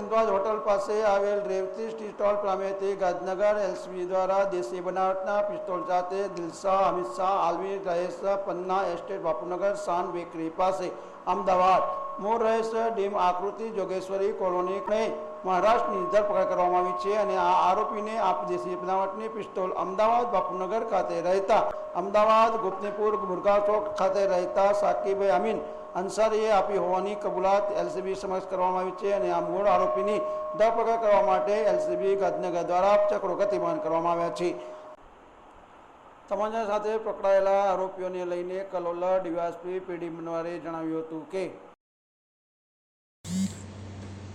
સિંધવાજ hotel પાસે આવેલ Revati tea stall સામેથી ગાંધીનગર એલસીબી દ્વારા દેશી બનાવટના પિસ્તોલ સાથે દિલશાહ અમિત શાહ આલમી રહેશ પન્ના, એસ્ટેટ, બાપુનગર, શાન બેકરી પાસે. અમદાવાદ. મૂળ રહેશે ડીમ આકૃતિ જોગેશ્વરી કોલોની મહારાષ્ટ્રની ધરપકડ કરવામાં આવી છે અને આ આરોપીને આપદેશી બનાવટની પિસ્તોલ અમદાવાદ બાપુનગર ખાતે રહેતા અમદાવાદ ગુપ્તનીપુર મુરગા ચોક ખાતે રહેતા સાકીબભાઈ અમીન અંસારીએ આપી હોવાની કબૂલાત એલસીબી સમક્ષ કરવામાં આવી છે અને આ મૂળ આરોપીની ધરપકડ કરવા માટે એલસીબી ગાંધીનગર દ્વારા ચક્રો ગતિમાન કરવામાં આવ્યા છે. તમારા સાથે પકડાયેલા આરોપીઓને લઈને કલોલા ડીવાયએસપી પીડી મનવારે જણાવ્યું હતું કે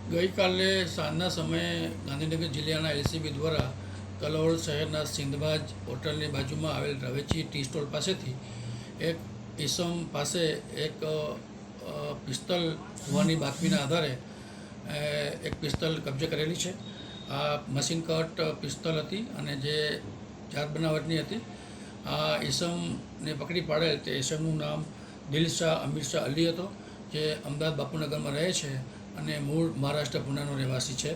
ગઈકાલે સાંજના સમયે ગાંધીનગર જિલ્લાના એલસીબી દ્વારા કલોલ શહેરના સિંધબાજ હોટલની બાજુમાં આવેલ રવેચી ટી સ્ટોલ પાસેથી એક ઈસમ પાસે એક પિસ્તલ હોવાની બાતમીના આધારે એક પિસ્તલ કબજે કરેલી છે. આ મશીન કટ પિસ્તલ હતી અને જે જાત બનાવટની હતી. આ ઈસમને પકડી પાડેલ તે ઈસમનું નામ દિલશાહ અમીર શાહ અલી હતો, જે અમદાવાદ બાપુનગરમાં રહે છે. અને મૂળ મહારાષ્ટ્ર પુનાનો રહેવાસી છે.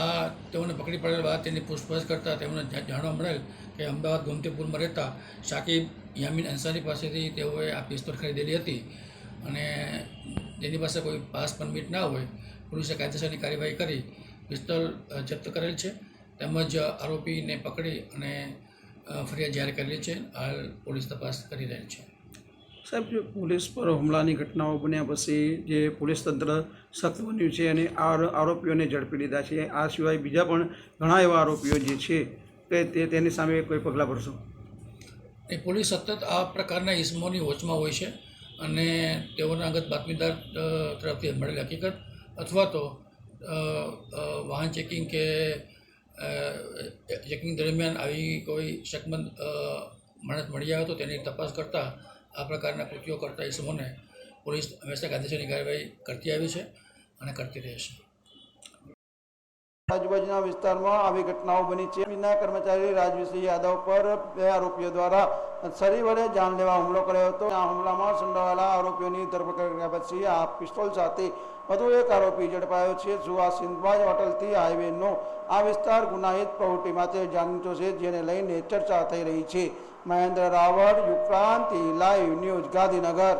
આ તેઓને પકડી પાડેલ બાદ તેની પૂછપરછ કરતાં તેમને જાણવા મળેલ કે અમદાવાદ ગોમતીપુરમાં રહેતા શાકિબ યામીન અંસારી પાસેથી તેઓએ આ પિસ્તોલ ખરીદેલી હતી. અને તેની પાસે કોઈ પાસ પરમિટ ના હોય, પોલીસે કાયદેસરની કાર્યવાહી કરી પિસ્તોલ જપ્ત કરેલ છે. તેમજ આરોપીને પકડી અને ફરિયાદ જાહેર કરેલી છે. હાલ પોલીસ તપાસ કરી રહેલ છે. સાહેબ પોલીસ પર હુમલાની ઘટનાઓ બન્યા પછી જે પોલીસ તંત્ર સખ્ત બન્યું છે અને આ આરોપીઓને ઝડપી લીધા છે, આ સિવાય બીજા પણ ઘણા એવા આરોપીઓ જે છે કે તે તેની સામે કોઈ પગલાં ભરશો? એ પોલીસ સતત આ પ્રકારના ઇસમોની વોચમાં હોય છે અને તેઓના અંગત બાતમીદાર તરફથી મળેલી હકીકત અથવા તો વાહન ચેકિંગ કે ચેકિંગ દરમિયાન આવી કોઈ શકમંદ માણસ મળી આવે તો તેની તપાસ કરતાં આ પ્રકારના કૃત્યો કરતા ઇસમોને પોલીસ હંમેશા કાયદેસરની કાર્યવાહી કરતી આવી છે અને કરતી રહેશે આજુબાજુના વિસ્તારમાં આવી ઘટનાઓ બની છે. બીના કર્મચારી રાજવીસિંહ યાદવ પર બે આરોપીઓ દ્વારા છરી વડે જાનલેવા હુમલો કર્યો હતો. આ હુમલામાં સંડોવાયેલા આરોપીઓની ધરપકડ કર્યા પછી આ પિસ્તોલ સાથે વધુ એક આરોપી ઝડપાયો છે. જો આ સિંધબાજ હોટલથી હાઈવેનો આ વિસ્તાર ગુનાહિત પ્રવૃત્તિ માટે જાણીતો છે, જેને લઈને ચર્ચા થઈ રહી છે. Mahendra Raval, Yukranti, live news Gandhinagar.